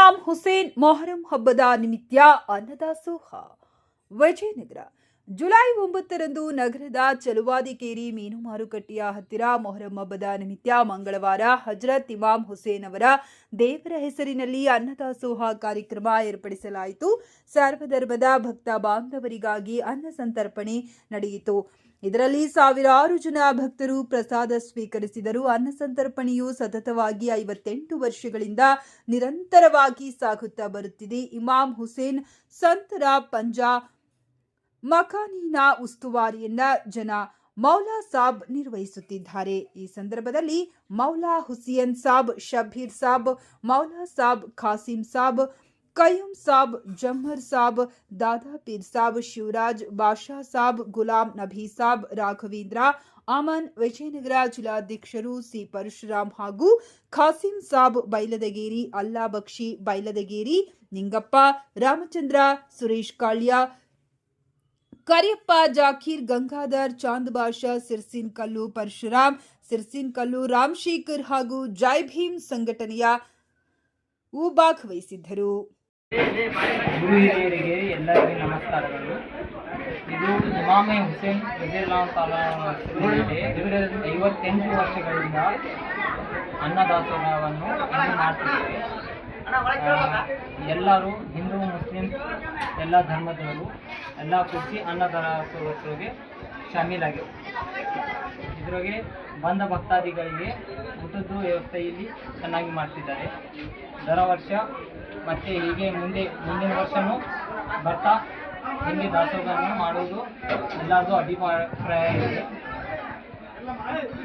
ಹಿಮಾಮ್ ಹುಸೇನ್ ಮೊಹರಂ ಹಬ್ಬದ ನಿಮಿತ್ಯ ಅನ್ನದಾಸೋಹ ವಿಜಯನಗರ. ಜುಲೈ ಒಂಬತ್ತರಂದು ನಗರದ ಚಲುವಾದಿಕೇರಿ ಮೀನು ಮಾರುಕಟ್ಟೆಯ ಹತ್ತಿರ ಮೊಹರಂ ಹಬ್ಬದ ನಿಮಿತ್ಯ ಮಂಗಳವಾರ ಹಜರತ್ ಇಮಾಮ್ ಹುಸೇನ್ ಅವರ ದೇವರ ಹೆಸರಿನಲ್ಲಿ ಅನ್ನದಾಸೋಹ ಕಾರ್ಯಕ್ರಮ ಏರ್ಪಡಿಸಲಾಯಿತು. ಸರ್ವಧರ್ಮದ ಭಕ್ತ ಬಾಂಧವರಿಗಾಗಿ ಅನ್ನ ಸಂತರ್ಪಣೆ ನಡೆಯಿತು. ಇದರಲ್ಲಿ ಸಾವಿರಾರು ಜನ ಭಕ್ತರು ಪ್ರಸಾದ ಸ್ವೀಕರಿಸಿದರು ಅನ್ನ ಸಂತರ್ಪಣೆಯು ಸತತವಾಗಿ ಐವತ್ತೆಂಟು ವರ್ಷಗಳಿಂದ ನಿರಂತರವಾಗಿ ಸಾಗುತ್ತಾ ಬರುತ್ತಿದೆ. ಇಮಾಮ್ ಹುಸೇನ್, ಸಂತರ ಪಂಜಾ ಮಕಾನಿನ ಉಸ್ತುವಾರಿಯನ್ನ ಜನ ಮೌಲಾ ಸಾಬ್ ನಿರ್ವಹಿಸುತ್ತಿದ್ದಾರೆ. ಈ ಸಂದರ್ಭದಲ್ಲಿ ಮೌಲಾ ಹುಸಿಯನ್ ಸಾಬ್, ಶಬೀರ್ ಸಾಬ್, ಮೌಲಾ ಸಾಬ್, ಖಾಸಿಂ ಸಾಬ್ ಕಯೂಂ ಸಾಬ್ ಜಮ್ಮರ್ ಸಾಬ್, ದಾದಾ ಪೀರ್ ಸಾಬ್, ಶಿವರಾಜ್ ಬಾಷಾ ಸಾಬ್, ಗುಲಾಂ ನಭಿ ಸಾಬ್, ರಾಘವೇಂದ್ರ ಅಮನ್ ವಿಜಯನಗರ ಜಿಲ್ಲಾಧ್ಯಕ್ಷರು ಸಿ. ಪರಶುರಾಮ್ ಹಾಗೂ ಖಾಸಿಂ ಸಾಬ್, ಬೈಲದಗೇರಿ, ಅಲ್ಲಾ ಬಕ್ಷಿ, ಬೈಲದಗೇರಿ, ನಿಂಗಪ್ಪ, ರಾಮಚಂದ್ರ, ಸುರೇಶ್ ಕಾಳ್ಯ, ಕರಿಯಪ್ಪ ಜಾಕೀರ್ ಗಂಗಾಧರ್, ಚಾಂದ್ ಬಾಷಾ, ಸಿರ್ಸಿನ್ ಕಲ್ಲು, ಪರಶುರಾಮ್, ಸಿರ್ಸಿನ್ ಕಲ್ಲು ರಾಮ್ ಶೇಖರ್ ಹಾಗೂ ಜೈ ಭೀಮ್ ಸಂಘಟನೆಯ ಭಾಗವಹಿಸಿದ್ದರು. ಗುರು ಹಿರಿಯರಿಗೆ ಎಲ್ಲರಿಗೂ ನಮಸ್ಕಾರಗಳು. ಇದು ಇಮಾಮೆ ಹುಸೇನ್ ಹೆಸರಿನಲ್ಲಿ ಐವತ್ತೆಂಟು ವರ್ಷಗಳಿಂದ ಅನ್ನದಾಸೋಹವನ್ನು ಮಾಡ್ತಿದ್ದೇವೆ. ಎಲ್ಲರೂ ಹಿಂದೂ ಮುಸ್ಲಿಂ ಎಲ್ಲ ಧರ್ಮದವರು ಎಲ್ಲ ಕೃಷಿ ಅನ್ನದಾಸೋಹಕ್ಕೆ ಶಾಮೀಲಾಗಿ. ಇದ್ರೊಳಗೆ ಬಂದ ಭಕ್ತಾದಿಗಳಿಗೆ ಊಟದ ವ್ಯವಸ್ಥೆ ಇಲ್ಲಿ ಚೆನ್ನಾಗಿ ಮಾಡ್ತಿದ್ದಾರೆ. ದರ ವರ್ಷ ಮತ್ತು ಹೀಗೆ ಮುಂದೆ ಮುಂದಿನ ವರ್ಷವೂ ಬರ್ತಾ ಹಿಂಗೆ ದಾಸೋಹವನ್ನು ಮಾಡುವುದು ಎಲ್ಲರದು ಅಭಿಪ್ರಾಯ ಇದೆ.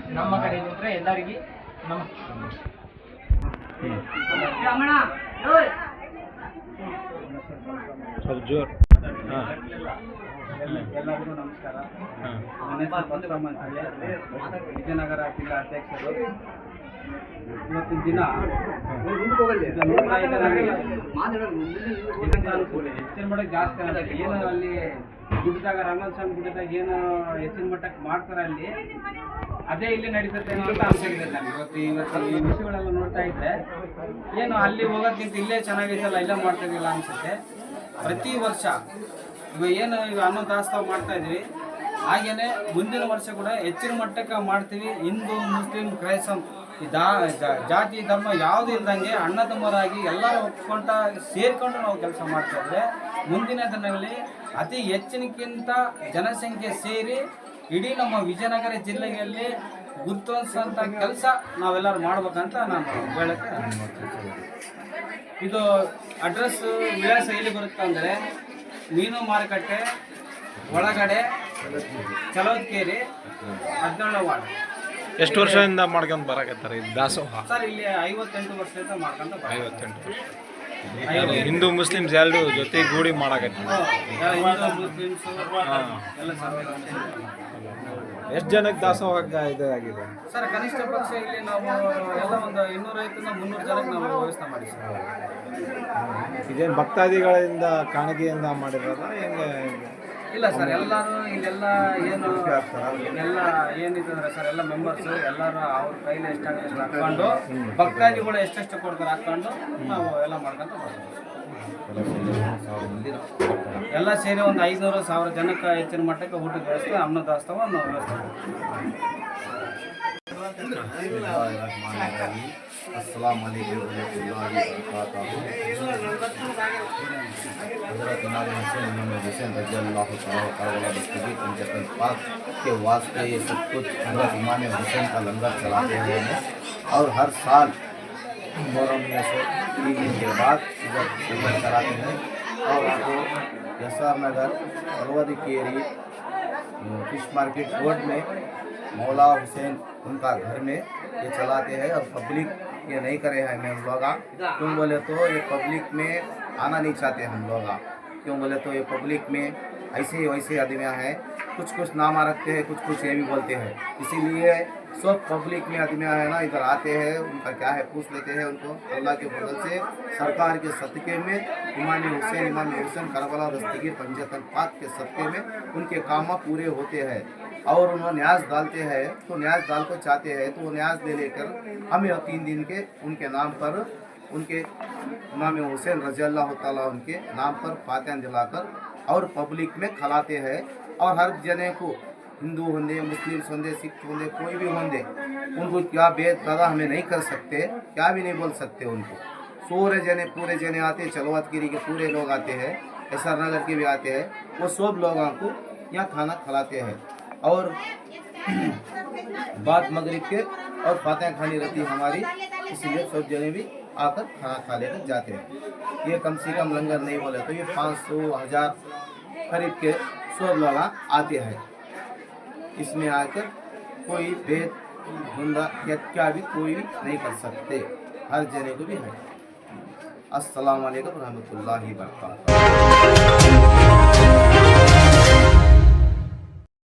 ನಮ್ಮ ಕಡೆಯಿಂದ ಎಲ್ಲರಿಗೂ ನಮಸ್ಕಾರ. ಸ್ವಲ್ಪ ಜೋರ್. ಎಲ್ಲರಿಗೂ ನಮಸ್ಕಾರ. ನನ್ನ ಹೆಸರು ಪರಶುರಾಮ ಅಂತೇಳಿ ವಿಜಯನಗರ ಜಿಲ್ಲಾ ಅಧ್ಯಕ್ಷರು. ಇವತ್ತಿನ ದಿನ ಹೆಚ್ಚಿನ ಮಟ್ಟಕ್ಕೆ ಜಾಸ್ತಿ ಆಗುತ್ತೆ. ಏನು ಅಲ್ಲಿ ಗುಡ್ಡದಾಗ ರಂಗನ ಸ್ವಾಮಿ ಗುಡ್ಡದಾಗ ಏನು ಹೆಚ್ಚಿನ ಮಟ್ಟಕ್ಕೆ ಮಾಡ್ತಾರೆ ಅಲ್ಲಿ ಅದೇ ಇಲ್ಲಿ ನಡೀತದೆ ಅಂತ ಅನ್ಸಿದೆ ನನಗೆ. ಇವತ್ತು ಇವತ್ತು ಈ ವಿಷಯಗಳೆಲ್ಲ ನೋಡ್ತಾ ಇದ್ದೆ ಏನು ಅಲ್ಲಿ ಹೋಗೋದಕ್ಕಿಂತ ಇಲ್ಲೇ ಚೆನ್ನಾಗಿದ್ದಲ್ಲ ಇಲ್ಲೇ ಮಾಡ್ತಾ ಇದೀವಲ್ಲ ಅನ್ಸುತ್ತೆ. ಪ್ರತಿ ವರ್ಷ ಇವಾಗ ಏನು ಈಗ ಅನ್ನದಾಸ್ತವ ಮಾಡ್ತಾ ಇದೀವಿ ಹಾಗೇನೆ ಮುಂದಿನ ವರ್ಷ ಕೂಡ ಹೆಚ್ಚಿನ ಮಟ್ಟಕ್ಕೆ ಮಾಡ್ತೀವಿ. ಹಿಂದೂ, ಮುಸ್ಲಿಂ ಕ್ರೈಸ್ತಂ ಜಾತಿ, ಧರ್ಮ ಯಾವುದು ಇಲ್ದಂಗೆ ಅಣ್ಣ ತಮ್ಮರಾಗಿ ಎಲ್ಲರೂ ಒಪ್ಕೊಂಡ ಸೇರಿಕೊಂಡು ನಾವು ಕೆಲಸ ಮಾಡ್ತಾ ಇದ್ರೆ ಮುಂದಿನ ದಿನಗಳಲ್ಲಿ ಅತಿ ಹೆಚ್ಚಿನಕ್ಕಿಂತ ಜನಸಂಖ್ಯೆ ಸೇರಿ ಇಡೀ ನಮ್ಮ ವಿಜಯನಗರ ಜಿಲ್ಲೆಯಲ್ಲಿ ಗುರುತಿಸುವಂತ ಕೆಲಸ ನಾವೆಲ್ಲರೂ ಮಾಡ್ಬೇಕಂತ ನಾನು ಹೇಳಕ್ಕೆ ಇದು ಅಡ್ರೆಸ್ ವಿಳಾಸ ಎಲ್ಲಿ ಬರುತ್ತೆ ಅಂದರೆ ಮೀನು ಮಾರುಕಟ್ಟೆ ಒಳಗಡೆ ಚಲೋದ್ಕೇರಿ ಹದಿನೇಳು ವಾರ್ಡ್. ಎಷ್ಟು ವರ್ಷದಿಂದ ಮಾಡ್ಕೊಂಡು ಬರಕತ್ತಾರೆ ದಾಸೋಹ? ಸರ್ ಇಲ್ಲಿ ಐವತ್ತೆಂಟು ವರ್ಷದಿಂದ ಮಾಡ್ಕೊಂಡು. ಐವತ್ತೆಂಟು ಹಿಂದೂ ಮುಸ್ಲಿಮ್ಸ್ ಎರಡು ಜೊತೆ ಗೂಡಿ ಮಾಡಕತ್ತಾರೆ ಎಲ್ಲ ಹಿಂದೂ ಮುಸ್ಲಿಮ್ಸು ಎಲ್ಲ ಸೇರಿ. ಎಷ್ಟು ಜನಕ್ಕೆ ದಾಸೋಹ ಇದು ಆಗಿದೆ ಸರ್ ಕನಿಷ್ಠ ಪಕ್ಷ ಇಲ್ಲಿ ನಾವು ಎಲ್ಲ ಒಂದು ಇನ್ನೂರೈವತ್ತರಿಂದ ಮುನ್ನೂರು ಜನಕ್ಕೆ ನಾವು ವ್ಯವಸ್ಥೆ ಮಾಡಿ ಸರ್ ಇದೇನು ಭಕ್ತಾದಿಗಳಿಂದ ಕಾಣಿಕೆಯಿಂದ ಮಾಡಿರೋದ ಹೆಂಗೆ? ಇಲ್ಲ ಸರ್ ಎಲ್ಲರೂ ಇಲ್ಲೆಲ್ಲ ಏನು ಎಲ್ಲ ಏನಿದೆ ಸರ್, ಎಲ್ಲ ಮೆಂಬರ್ಸು ಎಲ್ಲರೂ ಅವ್ರ ಕೈಲಿ ಎಷ್ಟಾಗುತ್ತೆ ಎಷ್ಟು ಹಾಕೊಂಡು ಭಕ್ತಾದಿಗಳು ಎಷ್ಟೆಷ್ಟು ಕೊಡ್ತಾರೆ ಹಾಕೊಂಡು ನಾವು ಎಲ್ಲ ಮಾಡ್ಕೊಂತ ಬರ್ತೀವಿ ಎಲ್ಲ ಸೇರಿ ಒಂದು ಐದುನೂರು ಸಾವಿರ ಜನಕ್ಕೆ ಹೆಚ್ಚಿನ ಮಟ್ಟಕ್ಕೆ ಊಟದ ವ್ಯವಸ್ಥೆ ಅನ್ನದಾಸ್ತವ ನಾವು ವ್ಯವಸ್ಥೆ. के वास्ते ये सब कुछ हज़रत इमाम हुसैन का लंगर चलाते हुए हैं और हर साल मुहर्रम में से तीन दिन के बाद लंगर चलाते हैं और आपको यसार नगर, अलवदी केरी फ़िश मार्केट रोड में मौला हुसैन उनका घर में ये चलाते हैं और पब्लिक ये नहीं करे हैं हम लोग क्यों बोले तो ये पब्लिक में आना नहीं चाहते हम लोग क्यों बोले तो ये पब्लिक में ऐसे ही वैसे आदमियाँ हैं। कुछ कुछ नामा रखते हैं कुछ कुछ ये भी बोलते हैं। इसीलिए सब पब्लिक में आदमियाँ हैं ना, इधर आते हैं, उनका क्या है पूछ लेते हैं उनको। अल्लाह के फजल से सरकार के सदक़े में, इमाम हुसैन इमाम हुसैन, करबला, दस्तगीर, पंजतन पाक के सदक़े में उनके काम पूरे होते हैं। और उन्होंने न्याज डालते हैं तो न्याज डाल को चाहते हैं तो वो न्याज दे लेकर हमें तीन दिन के उनके नाम पर, उनके इमाम हुसैन रज़ी अल्लाह ताला उनके नाम पर फातिहा दिलाकर और पब्लिक में खिलाते हैं। और हर जने को, हिंदू होंगे मुस्लिम होंगे सिख होंगे कोई भी होंगे उनको क्या भेद दादा हमें नहीं कर सकते, क्या भी नहीं बोल सकते उनको। सोरे जने, पूरे जने आते चलवातगिरी के पूरे लोग आते हैं एस नगर के भी आते हैं, वो सब लोगों को यहाँ खाना खिलाते हैं। और बात मगरिब के और फातेह खानी रहती है हमारी इसलिए सब जने भी आकर खाना खा लेकर जाते हैं। ये कम से कम लंगर नहीं बोले तो ये पाँच सौ, हज़ार खरीद के सब लोग आते हैं। इसमें आकर कोई भेद, धुंधा या क्या भी कोई नहीं कर सकते। हर जने को भी है। अस्सलाम वालेकुम रहमतुल्लाहि व बरकातहू।